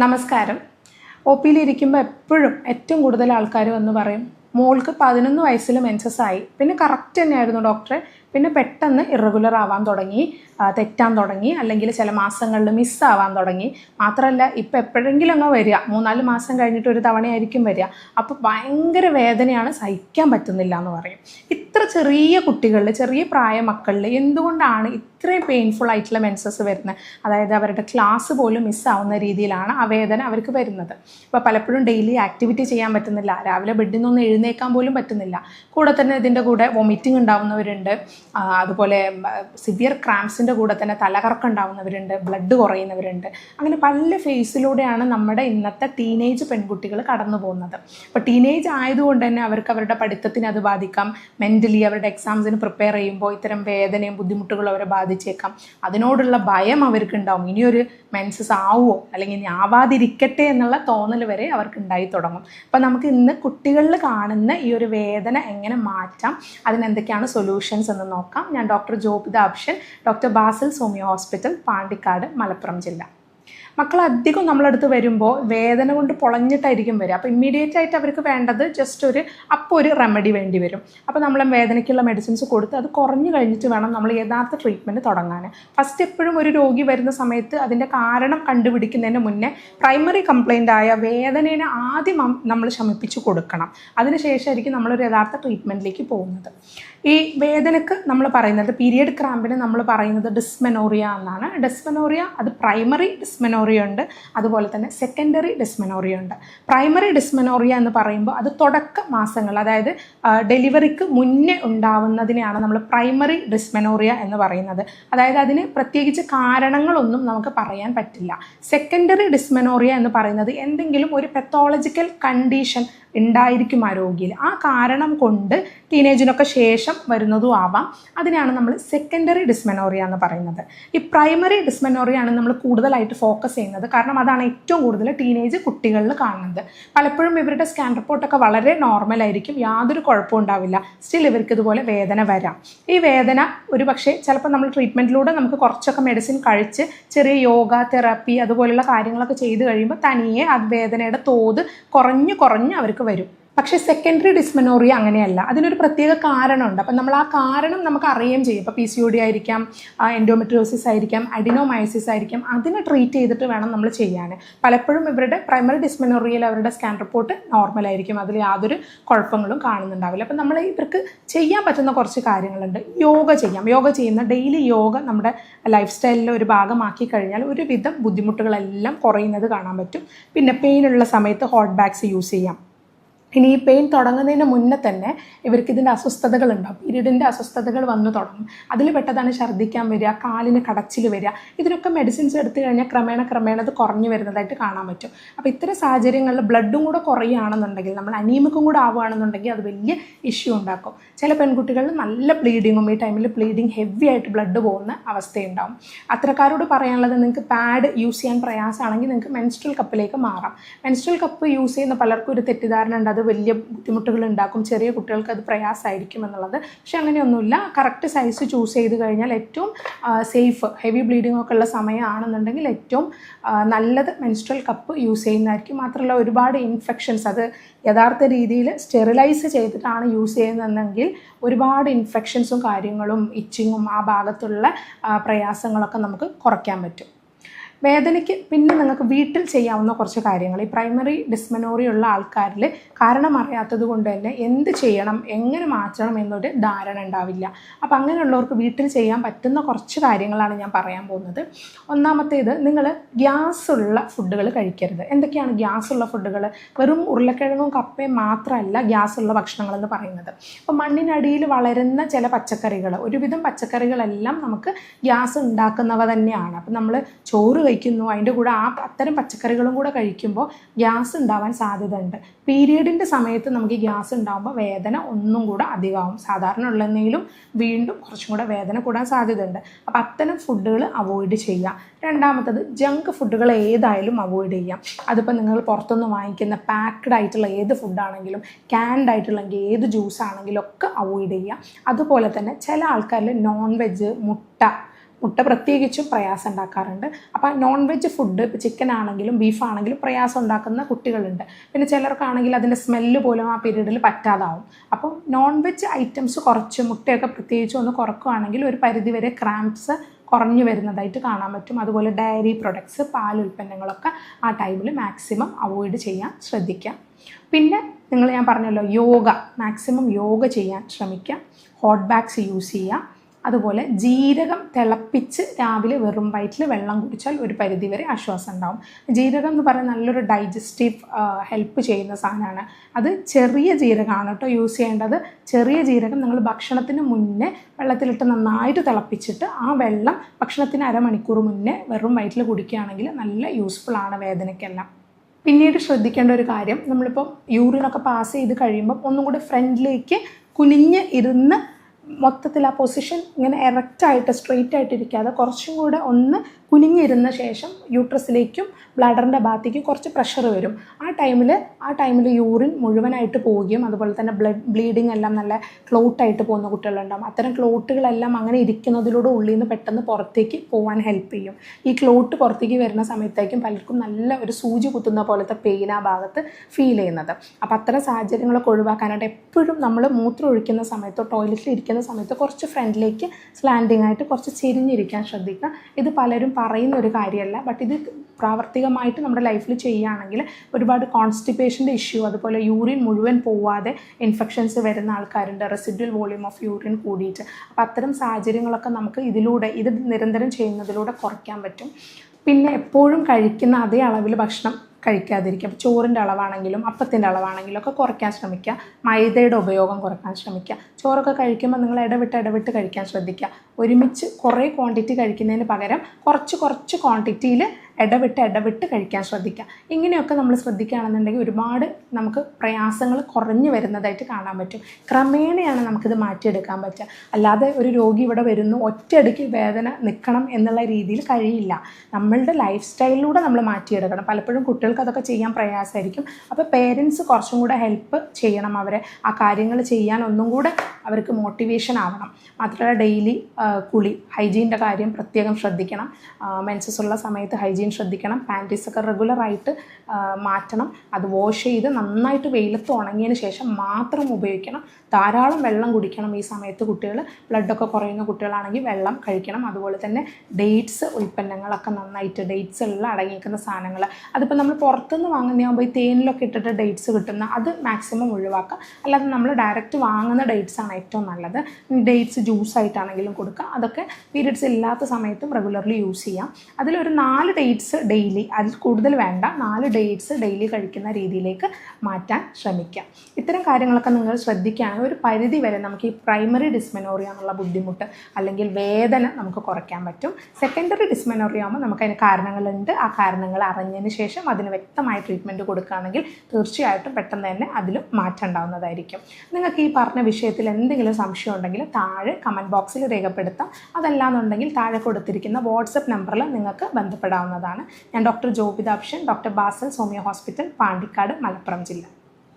നമസ്കാരം. ഒ പിയിലിരിക്കുമ്പോൾ എപ്പോഴും ഏറ്റവും കൂടുതൽ ആൾക്കാർ വന്ന് പറയും മോൾക്ക് പതിനൊന്ന് വയസ്സിൽ മെൻസസ് ആയി. പിന്നെ കറക്റ്റ് തന്നെയായിരുന്നു ഡോക്ടറെ പിന്നെ പെട്ടെന്ന് ഇറഗുലർ ആവാൻ തുടങ്ങി തെറ്റാൻ തുടങ്ങി. അല്ലെങ്കിൽ ചില മാസങ്ങളിൽ മിസ്സാവാൻ തുടങ്ങി. മാത്രമല്ല ഇപ്പം എപ്പോഴെങ്കിലും അങ്ങ് വരിക. മൂന്നാൽ മാസം കഴിഞ്ഞിട്ട് ഒരു തവണയായിരിക്കും വരിക. അപ്പോൾ ഭയങ്കര വേദനയാണ് സഹിക്കാൻ പറ്റുന്നില്ല എന്ന് പറയും. ഇത്ര ചെറിയ കുട്ടികളിൽ ചെറിയ പ്രായ മക്കളിൽ എന്തുകൊണ്ടാണ് ഇത്രയും പെയിൻഫുൾ ആയിട്ടുള്ള മെൻസസ് വരുന്നത്? അതായത് അവരുടെ ക്ലാസ് പോലും മിസ്സാവുന്ന രീതിയിലാണ് ആ വേദന അവർക്ക് വരുന്നത്. അപ്പോൾ പലപ്പോഴും ഡെയിലി ആക്ടിവിറ്റി ചെയ്യാൻ പറ്റുന്നില്ല. രാവിലെ ബെഡിൽ നിന്നൊന്ന് എഴുന്നേക്കാൻ പോലും പറ്റുന്നില്ല. കൂടെ തന്നെ ഇതിന്റെ കൂടെ വൊമിറ്റിംഗ് ഉണ്ടാവുന്നവരുണ്ട്. അതുപോലെ സിവിയർ ക്രാംസിന്റെ കൂടെ തന്നെ തലകറക്കം ഉണ്ടാവുന്നവരുണ്ട്. ബ്ലഡ് കുറയുന്നവരുണ്ട്. അങ്ങനെ പല ഫേസിലൂടെയാണ് നമ്മുടെ ഇന്നത്തെ ടീനേജ് പെൺകുട്ടികൾ കടന്നു പോകുന്നത് അപ്പോൾ ടീനേജ് ആയതുകൊണ്ട് തന്നെ അവർക്ക് അവരുടെ പഠിത്തത്തിന് അത് ബാധിക്കാം. മെന്റലി അവരുടെ എക്സാംസിന് പ്രിപ്പയർ ചെയ്യുമ്പോൾ ഇത്തരം വേദനയും ബുദ്ധിമുട്ടുകളും അവരെ ബാധിച്ചേക്കാം. അതിനോടുള്ള ഭയം അവർക്ക് ഉണ്ടാവും ഇനിയൊരു മെൻസസ് ആവുമോ അല്ലെങ്കിൽ ഇനി ആവാതിരിക്കട്ടെ എന്നുള്ള തോന്നൽ വരെ അവർക്ക് ഉണ്ടായി തുടങ്ങും. അപ്പം നമുക്ക് ഇന്ന് കുട്ടികളിൽ കാണുന്ന ഈ ഒരു വേദന എങ്ങനെ മാറ്റാം? അതിനെന്തൊക്കെയാണ് സൊല്യൂഷൻസ് എന്ന് നോക്കാം. ഞാൻ doctor Jobitha Apshan doctor Basil homoeo hospital Pandikkad Malappuram ജില്ല. മക്കൾ അധികം നമ്മളടുത്ത് വരുമ്പോൾ വേദന കൊണ്ട് പൊളഞ്ഞിട്ടായിരിക്കും വരിക. അപ്പോൾ ഇമ്മീഡിയറ്റ് ആയിട്ട് അവർക്ക് വേണ്ടത് ജസ്റ്റ് ഒരു അപ്പോൾ ഒരു റെമഡി വേണ്ടി വരും. അപ്പോൾ നമ്മൾ വേദനയ്ക്കുള്ള മെഡിസിൻസ് കൊടുത്ത് അത് കുറഞ്ഞു കഴിഞ്ഞിട്ട് വേണം നമ്മൾ യഥാർത്ഥ ട്രീറ്റ്മെന്റ് തുടങ്ങാൻ ഫസ്റ്റ് എപ്പോഴും ഒരു രോഗി വരുന്ന സമയത്ത് അതിന്റെ കാരണം കണ്ടുപിടിക്കുന്നതിന് മുന്നേ പ്രൈമറി കംപ്ലൈന്റ് ആയ വേദനയെ ആദ്യം നമ്മൾ ശമിപ്പിച്ച് കൊടുക്കണം. അതിനുശേഷമായിരിക്കും നമ്മളൊരു യഥാർത്ഥ ട്രീറ്റ്മെന്റിലേക്ക് പോകുന്നത്. ഈ വേദനക്ക് നമ്മൾ പറയുന്നത് പീരിയഡ് ക്രാമ്പിന് നമ്മൾ പറയുന്നത് ഡിസ്മെനോറിയ എന്നാണ്. ഡിസ്മെനോറിയ അത് പ്രൈമറി ഡിസ്മെനോറിയ ഉണ്ട്. അതുപോലെ തന്നെ സെക്കൻഡറി ഡിസ്മെനോറിയ ഉണ്ട്. പ്രൈമറി ഡിസ്മെനോറിയ എന്ന് പറയുമ്പോൾ അത് തുടക്ക മാസങ്ങൾ അതായത് ഡെലിവറിക്ക് മുന്നേ ഉണ്ടാവുന്നതിനെയാണ് നമ്മൾ പ്രൈമറി ഡിസ്മെനോറിയ എന്ന് പറയുന്നത്. അതായത് അതിന് പ്രത്യേകിച്ച് കാരണങ്ങളൊന്നും നമുക്ക് പറയാൻ പറ്റില്ല. സെക്കൻഡറി ഡിസ്മെനോറിയ എന്ന് പറയുന്നത് എന്തെങ്കിലും ഒരു പെത്തോളജിക്കൽ കണ്ടീഷൻ ഉണ്ടായിരിക്കും ആ രോഗിയിൽ ആ കാരണം കൊണ്ട് ടീനേജിനൊക്കെ ശേഷം വരുന്നതും ആവാം. അതിനെയാണ് നമ്മൾ സെക്കൻഡറി ഡിസ്മെനോറിയ എന്ന് പറയുന്നത്. ഈ പ്രൈമറി ഡിസ്മെനോറിയ ആണ് നമ്മൾ കൂടുതലായിട്ട് ഫോക്കസ് ചെയ്യുന്നത്. കാരണം അതാണ് ഏറ്റവും കൂടുതൽ ടീനേജ് കുട്ടികളിൽ കാണുന്നത്. പലപ്പോഴും ഇവരുടെ സ്കാൻ റിപ്പോർട്ടൊക്കെ വളരെ നോർമൽ ആയിരിക്കും. യാതൊരു കുഴപ്പവും ഉണ്ടാവില്ല. സ്റ്റിൽ ഇവർക്ക് ഇതുപോലെ വേദന വരാം. ഈ വേദന ഒരു പക്ഷേ ചിലപ്പോൾ നമ്മൾ ട്രീറ്റ്മെന്റിലൂടെ നമുക്ക് കുറച്ചൊക്കെ മെഡിസിൻ കഴിച്ച് ചെറിയ യോഗ തെറാപ്പി അതുപോലുള്ള കാര്യങ്ങളൊക്കെ ചെയ്ത് കഴിയുമ്പോൾ തനിയെ ആ വേദനയുടെ തോത് കുറഞ്ഞ് കുറഞ്ഞ് അവർക്ക് വരും. പക്ഷെ സെക്കൻഡറി ഡിസ്മെനോറിയ അങ്ങനെയല്ല. അതിനൊരു പ്രത്യേക കാരണമുണ്ട്. അപ്പം നമ്മൾ ആ കാരണം നമുക്ക് അറിയുകയും ചെയ്യും. ഇപ്പോൾ പി സി ഒ ഡി ആയിരിക്കാം എൻഡോമെട്രിയോസിസ് ആയിരിക്കാം അഡിനോമൈസിസ് ആയിരിക്കാം. അതിനെ ട്രീറ്റ് ചെയ്തിട്ട് വേണം നമ്മൾ ചെയ്യാൻ. പലപ്പോഴും ഇവരുടെ പ്രൈമറി ഡിസ്മെനോറിയയിൽ അവരുടെ സ്കാൻ റിപ്പോർട്ട് നോർമൽ ആയിരിക്കും. അതിൽ യാതൊരു കുഴപ്പങ്ങളും കാണുന്നുണ്ടാവില്ല. അപ്പം നമ്മൾ ഇവർക്ക് ചെയ്യാൻ പറ്റുന്ന കുറച്ച് കാര്യങ്ങളുണ്ട്. യോഗ ചെയ്യാം. യോഗ ചെയ്യുന്ന ഡെയിലി യോഗ നമ്മുടെ ലൈഫ് സ്റ്റൈലിലെ ഒരു ഭാഗമാക്കി കഴിഞ്ഞാൽ ഒരുവിധം ബുദ്ധിമുട്ടുകളെല്ലാം കുറയുന്നത് കാണാൻ പറ്റും. പിന്നെ പെയിനുള്ള സമയത്ത് ഹോട്ട് ബാഗ്സ് യൂസ് ചെയ്യാം. ഇനി ഈ പെയിൻ തുടങ്ങുന്നതിന് മുന്നേ തന്നെ ഇവർക്ക് ഇതിന്റെ അസ്വസ്ഥതകൾ ഉണ്ടാവും പീരീഡിന്റെ അസ്വസ്ഥതകൾ വന്നു തുടങ്ങും. അതിൽ പെട്ടതാണ് ഛർദ്ദിക്കാൻ വരിക കാലിന് കടച്ചിൽ വരിക. ഇതിനൊക്കെ മെഡിസിൻസ് എടുത്തു കഴിഞ്ഞാൽ ക്രമേണ ക്രമേണ അത് കുറഞ്ഞു വരുന്നതായിട്ട് കാണാൻ പറ്റും. അപ്പോൾ ഇത്തരം സാഹചര്യങ്ങളിൽ ബ്ലഡും കൂടെ കുറയുകയാണെന്നുണ്ടെങ്കിൽ നമ്മൾ അനീമിക്കും കൂടെ ആവുകയാണെന്നുണ്ടെങ്കിൽ അത് വലിയ ഇഷ്യൂ ഉണ്ടാക്കും. ചില പെൺകുട്ടികളിൽ നല്ല ബ്ലീഡിങ്ങും ഈ ടൈമിൽ ബ്ലീഡിങ് ഹെവി ആയിട്ട് ബ്ലഡ് പോകുന്ന അവസ്ഥയുണ്ടാവും. അത്തരക്കാരോട് പറയാനുള്ളത് നിങ്ങൾക്ക് പാഡ് യൂസ് ചെയ്യാൻ പ്രയാസമാണെങ്കിൽ നിങ്ങൾക്ക് മെൻസ്ട്രൽ കപ്പിലേക്ക് മാറാം. മെൻസ്ട്രൽ കപ്പ് യൂസ് ചെയ്യുന്ന പലർക്കും ഒരു തെറ്റിദ്ധാരണ ഉണ്ട്. അത് വലിയ ബുദ്ധിമുട്ടുകൾ ഉണ്ടാക്കും ചെറിയ കുട്ടികൾക്ക് അത് പ്രയാസമായിരിക്കും എന്നുള്ളത്. പക്ഷെ അങ്ങനെയൊന്നുമില്ല. കറക്റ്റ് സൈസ് ചൂസ് ചെയ്ത് കഴിഞ്ഞാൽ ഏറ്റവും സേഫ് ഹെവി ബ്ലീഡിംഗ് ഒക്കെ ഉള്ള സമയമാണെന്നുണ്ടെങ്കിൽ ഏറ്റവും നല്ലത് മെൻസ്ട്രൽ കപ്പ് യൂസ് ചെയ്യുന്നതായിരിക്കും. മാത്രമല്ല ഒരുപാട് ഇൻഫെക്ഷൻസ് അത് യഥാർത്ഥ രീതിയിൽ സ്റ്റെറിലൈസ് ചെയ്തിട്ടാണ് യൂസ് ചെയ്യുന്നതെങ്കിൽ ഒരുപാട് ഇൻഫെക്ഷൻസും കാര്യങ്ങളും ഇച്ചിങ്ങും ആ ഭാഗത്തുള്ള പ്രയാസങ്ങളൊക്കെ നമുക്ക് കുറയ്ക്കാൻ പറ്റും. വേദനയ്ക്ക് പിന്നെ നിങ്ങൾക്ക് വീട്ടിൽ ചെയ്യാവുന്ന കുറച്ച് കാര്യങ്ങൾ. ഈ പ്രൈമറി ഡിസ്മനോറി ഉള്ള ആൾക്കാരിൽ കാരണം അറിയാത്തത് കൊണ്ട് തന്നെ എന്ത് ചെയ്യണം എങ്ങനെ മാറ്റണം എന്നൊരു ധാരണ ഉണ്ടാവില്ല. അപ്പോൾ അങ്ങനെയുള്ളവർക്ക് വീട്ടിൽ ചെയ്യാൻ പറ്റുന്ന കുറച്ച് കാര്യങ്ങളാണ് ഞാൻ പറയാൻ പോകുന്നത്. ഒന്നാമത്തേത് നിങ്ങൾ ഗ്യാസ് ഉള്ള ഫുഡുകൾ കഴിക്കരുത്. എന്തൊക്കെയാണ് ഗ്യാസ് ഉള്ള ഫുഡുകൾ വെറും ഉരുളക്കിഴങ്ങും കപ്പയും മാത്രമല്ല ഗ്യാസ് ഉള്ള ഭക്ഷണങ്ങൾ എന്ന് പറയുന്നത്. അപ്പോൾ മണ്ണിനടിയിൽ വളരുന്ന ചില പച്ചക്കറികൾ ഒരുവിധം പച്ചക്കറികളെല്ലാം നമുക്ക് ഗ്യാസ് ഉണ്ടാക്കുന്നവ തന്നെയാണ്. അപ്പം നമ്മൾ ചോറ് കഴിക്കുന്നു. അതിന്റെ കൂടെ ആ അത്തരം പച്ചക്കറികളും കൂടെ കഴിക്കുമ്പോൾ ഗ്യാസ് ഉണ്ടാവാൻ സാധ്യതയുണ്ട്. പീരീഡിന്റെ സമയത്ത് നമുക്ക് ഗ്യാസ് ഉണ്ടാകുമ്പോൾ വേദന ഒന്നും കൂടെ അധികമാവും. സാധാരണ ഉള്ളതെങ്കിലും വീണ്ടും കുറച്ചും കൂടെ വേദന കൂടാൻ സാധ്യതയുണ്ട്. അപ്പോൾ അത്തരം ഫുഡുകൾ അവോയ്ഡ് ചെയ്യുക. രണ്ടാമത്തത് ജങ്ക് ഫുഡുകൾ ഏതായാലും അവോയ്ഡ് ചെയ്യാം. അതിപ്പോൾ നിങ്ങൾ പുറത്തുനിന്ന് വാങ്ങിക്കുന്ന പാക്ക്ഡ് ആയിട്ടുള്ള ഏത് ഫുഡാണെങ്കിലും ക്യാൻഡ് ആയിട്ടുള്ളെങ്കിൽ ഏത് ജ്യൂസ് ആണെങ്കിലും ഒക്കെ അവോയ്ഡ് ചെയ്യുക. അതുപോലെ തന്നെ ചില ആൾക്കാരിൽ നോൺ വെജ് മുട്ട മുട്ട പ്രത്യേകിച്ചും പ്രയാസം ഉണ്ടാക്കാറുണ്ട്. അപ്പോൾ നോൺ വെജ് ഫുഡ് ഇപ്പോൾ ചിക്കൻ ആണെങ്കിലും ബീഫ് ആണെങ്കിലും പ്രയാസം ഉണ്ടാക്കുന്ന കുട്ടികളുണ്ട്. പിന്നെ ചിലർക്കാണെങ്കിൽ അതിന്റെ സ്മെല്ല് പോലും ആ പീരീഡിൽ പറ്റാതാവും. അപ്പം നോൺ വെജ് ഐറ്റംസ് കുറച്ച് മുട്ടയൊക്കെ പ്രത്യേകിച്ച് ഒന്ന് കുറക്കുകയാണെങ്കിൽ ഒരു പരിധിവരെ ക്രാംപ്സ് കുറഞ്ഞു വരുന്നതായിട്ട് കാണാൻ പറ്റും. അതുപോലെ ഡയറി പ്രൊഡക്ട്സ് പാൽ ഉൽപ്പന്നങ്ങളൊക്കെ ആ ടൈമിൽ മാക്സിമം അവോയ്ഡ് ചെയ്യാൻ ശ്രദ്ധിക്കുക പിന്നെ നിങ്ങൾ ഞാൻ പറഞ്ഞല്ലോ യോഗ. മാക്സിമം യോഗ ചെയ്യാൻ ശ്രമിക്കുക ഹോട്ട് ബാഗ്സ് യൂസ് ചെയ്യുക അതുപോലെ ജീരകം തിളപ്പിച്ച് രാവിലെ വെറും വയറ്റിൽ വെള്ളം കുടിച്ചാൽ ഒരു പരിധിവരെ ആശ്വാസം ഉണ്ടാവും. ജീരകം എന്ന് പറയുന്നത് നല്ലൊരു ഡൈജസ്റ്റീവ് ഹെൽപ്പ് ചെയ്യുന്ന സാധനമാണ്. അത് ചെറിയ ജീരകമാണ് കേട്ടോ യൂസ് ചെയ്യേണ്ടത്. ചെറിയ ജീരകം നിങ്ങൾ ഭക്ഷണത്തിന് മുന്നേ വെള്ളത്തിലിട്ട് നന്നായിട്ട് തിളപ്പിച്ചിട്ട് ആ വെള്ളം ഭക്ഷണത്തിന് അരമണിക്കൂർ മുന്നേ വെറും വയറ്റിൽ കുടിക്കുകയാണെങ്കിൽ നല്ല യൂസ്ഫുൾ ആണ് വേദനയ്ക്കെല്ലാം. പിന്നീട് ശ്രദ്ധിക്കേണ്ട ഒരു കാര്യം നമ്മളിപ്പോൾ യൂറിനൊക്കെ പാസ് ചെയ്ത് കഴിയുമ്പോൾ ഒന്നും കൂടി ഫ്രണ്ടിലേക്ക് കുനിഞ്ഞ് ഇരുന്ന് മൊത്തത്തിൽ ആ പൊസിഷൻ ഇങ്ങനെ എറക്റ്റായിട്ട് സ്ട്രെയിറ്റ് ആയിട്ട് ഇരിക്കാതെ കുറച്ചും കൂടെ ഒന്ന് കുനിഞ്ഞിരുന്ന ശേഷം യൂട്രസിലേക്കും ബ്ലാഡറിന്റെ ഭാഗത്തേക്കും കുറച്ച് പ്രഷർ വരും. ആ ടൈമിൽ ആ ടൈമിൽ യൂറിൻ മുഴുവനായിട്ട് പോവുകയും അതുപോലെ തന്നെ ബ്ലഡ് ബ്ലീഡിങ് എല്ലാം നല്ല ക്ലോട്ടായിട്ട് പോകുന്ന കുട്ടികളുണ്ടാകും അത്തരം ക്ലോട്ടുകളെല്ലാം അങ്ങനെ ഇരിക്കുന്നതിലൂടെ ഉള്ളിൽ നിന്ന് പെട്ടെന്ന് പുറത്തേക്ക് പോകാൻ ഹെൽപ്പ് ചെയ്യും. ഈ ക്ലോട്ട് പുറത്തേക്ക് വരുന്ന സമയത്തേക്കും പലർക്കും നല്ല ഒരു സൂചി കുത്തുന്ന പോലത്തെ പെയിൻ ആ ഭാഗത്ത് ഫീൽ ചെയ്യുന്നത്. അപ്പോൾ അത്തരം സാഹചര്യങ്ങളൊക്കെ ഒഴിവാക്കാനായിട്ട് എപ്പോഴും നമ്മൾ മൂത്രം ഒഴിക്കുന്ന സമയത്തോ ടോയ്ലറ്റിൽ ഇരിക്കുന്ന സമയത്ത് കുറച്ച് ഫ്രണ്ടിലേക്ക് സ്ലാൻഡിങ് ആയിട്ട് കുറച്ച് ചെരിഞ്ഞിരിക്കാൻ ശ്രദ്ധിക്കുക. ഇത് പലരും പറയുന്ന ഒരു കാര്യമല്ല. ബട്ട് ഇത് പ്രാവർത്തികമായിട്ട് നമ്മുടെ ലൈഫിൽ ചെയ്യുകയാണെങ്കിൽ ഒരുപാട് കോൺസ്റ്റിപ്പേഷന്റെ ഇഷ്യൂ അതുപോലെ യൂറിൻ മുഴുവൻ പോവാതെ ഇൻഫെക്ഷൻസ് വരുന്ന ആൾക്കാരുണ്ട്. റെസിഡ്വൽ വോളിയൂം ഓഫ് യൂറിൻ കൂടിയിട്ട്. അപ്പോൾ അത്തരം സാഹചര്യങ്ങളൊക്കെ നമുക്ക് ഇതിലൂടെ ഇത് നിരന്തരം ചെയ്യുന്നതിലൂടെ കുറയ്ക്കാൻ പറ്റും. പിന്നെ എപ്പോഴും കഴിക്കുന്ന അതേ അളവിൽ ഭക്ഷണം കഴിക്കാതിരിക്കുക. അപ്പോൾ ചോറിന്റെ അളവാണെങ്കിലും അപ്പത്തിന്റെ അളവാണെങ്കിലും ഒക്കെ കുറയ്ക്കാൻ ശ്രമിക്കുക. മൈദയുടെ ഉപയോഗം കുറയ്ക്കാൻ ശ്രമിക്കുക. ചോറൊക്കെ കഴിക്കുമ്പോൾ നിങ്ങൾ ഇടവിട്ട് ഇടവിട്ട് കഴിക്കാൻ ശ്രദ്ധിക്കുക. ഒരുമിച്ച് കുറേ ക്വാണ്ടിറ്റി കഴിക്കുന്നതിന് പകരം കുറച്ച് കുറച്ച് ക്വാണ്ടിറ്റിയിൽ ഇടവിട്ട് ഇടവിട്ട് കഴിക്കാൻ ശ്രദ്ധിക്കുക. ഇങ്ങനെയൊക്കെ നമ്മൾ ശ്രദ്ധിക്കുകയാണെന്നുണ്ടെങ്കിൽ ഒരുപാട് നമുക്ക് പ്രയാസങ്ങൾ കുറഞ്ഞു വരുന്നതായിട്ട് കാണാൻ പറ്റും. ക്രമേണയാണ് നമുക്കിത് മാറ്റിയെടുക്കാൻ പറ്റുക. അല്ലാതെ ഒരു രോഗി ഇവിടെ വരുന്നു ഒറ്റയടിക്ക് വേദന നിൽക്കണം എന്നുള്ള രീതിയിൽ കഴിയില്ല. നമ്മളുടെ ലൈഫ് സ്റ്റൈലിലൂടെ നമ്മൾ മാറ്റിയെടുക്കണം. പലപ്പോഴും കുട്ടികൾക്ക് അതൊക്കെ ചെയ്യാൻ പ്രയാസമായിരിക്കും. അപ്പോൾ പേരൻസ് കുറച്ചും കൂടെ ഹെൽപ്പ് ചെയ്യണം അവരെ. ആ കാര്യങ്ങൾ ചെയ്യാൻ ഒന്നും കൂടെ അവർക്ക് മോട്ടിവേഷൻ ആവണം. മാത്രമല്ല ഡെയിലി കുളി ഹൈജീന്റെ കാര്യം പ്രത്യേകം ശ്രദ്ധിക്കണം. മെൻസസ് ഉള്ള സമയത്ത് ഹൈജീൻ ശ്രദ്ധിക്കണം പാന്റീസൊക്കെ റെഗുലറായിട്ട് മാറ്റണം. അത് വാഷ് ചെയ്ത് നന്നായിട്ട് വെയിലത്ത് ഉണങ്ങിയതിന് ശേഷം മാത്രം ഉപയോഗിക്കണം. ധാരാളം വെള്ളം കുടിക്കണം ഈ സമയത്ത് കുട്ടികൾ ബ്ലഡൊക്കെ കുറയുന്ന കുട്ടികളാണെങ്കിൽ വെള്ളം കഴിക്കണം. അതുപോലെ തന്നെ ഡേറ്റ്സ് ഉൽപ്പന്നങ്ങളൊക്കെ നന്നായിട്ട് ഡേറ്റ്സ് ഉള്ള അടങ്ങിയിരിക്കുന്ന സാധനങ്ങൾ അതിപ്പോൾ നമ്മൾ പുറത്തുനിന്ന് വാങ്ങുന്നതാകുമ്പോൾ ഈ തേനിലൊക്കെ ഇട്ടിട്ട് ഡേറ്റ്സ് കിട്ടുന്ന അത് മാക്സിമം ഒഴിവാക്കുക. അല്ലാതെ നമ്മൾ ഡയറക്റ്റ് വാങ്ങുന്ന ഡേറ്റ്സ് ആണ് ഏറ്റവും നല്ലത്. ഡേറ്റ്സ് ജ്യൂസ് ആയിട്ടാണെങ്കിലും കൊടുക്കുക. അതൊക്കെ പീരിയഡ്സ് ഇല്ലാത്ത സമയത്തും റെഗുലർലി യൂസ് ചെയ്യാം. അതിലൊരു നാല് ഡേറ്റ്സ് ഡെയിലി അതിൽ കൂടുതൽ വേണ്ട നാല് ഡേറ്റ്സ് ഡെയിലി കഴിക്കുന്ന രീതിയിലേക്ക് മാറ്റാൻ ശ്രമിക്കുക ഇത്തരം കാര്യങ്ങളൊക്കെ നിങ്ങൾ ശ്രദ്ധിക്കുകയാണെങ്കിൽ ഒരു പരിധി വരെ നമുക്ക് ഈ പ്രൈമറി ഡിസ്മെനോറിയ എന്നുള്ള ബുദ്ധിമുട്ട് അല്ലെങ്കിൽ വേദന നമുക്ക് കുറയ്ക്കാൻ പറ്റും. സെക്കൻഡറി ഡിസ്മെനോറിയ ആകുമ്പോൾ നമുക്ക് അതിന് കാരണങ്ങളുണ്ട്. ആ കാരണങ്ങൾ അറിഞ്ഞതിന് ശേഷം അതിന് വ്യക്തമായ ട്രീറ്റ്മെന്റ് കൊടുക്കുകയാണെങ്കിൽ തീർച്ചയായിട്ടും പെട്ടെന്ന് തന്നെ അതിലും മാറ്റം ഉണ്ടാവുന്നതായിരിക്കും. നിങ്ങൾക്ക് ഈ പറഞ്ഞ വിഷയത്തിൽ എന്തെങ്കിലും സംശയം ഉണ്ടെങ്കിൽ താഴെ കമന്റ് ബോക്സിൽ രേഖപ്പെടുത്താം. അതല്ലാന്നുണ്ടെങ്കിൽ താഴെ കൊടുത്തിരിക്കുന്ന വാട്സപ്പ് നമ്പറിൽ നിങ്ങൾക്ക് ബന്ധപ്പെടാവുന്നതാണ്. ഞാൻ ഡോക്ടർ ജോബിതാപ്ഷൻ ഡോക്ടർ ബാസൽ സോമിയ ഹോസ്പിറ്റൽ പാണ്ടിക്കാട് മലപ്പുറം ജില്ല.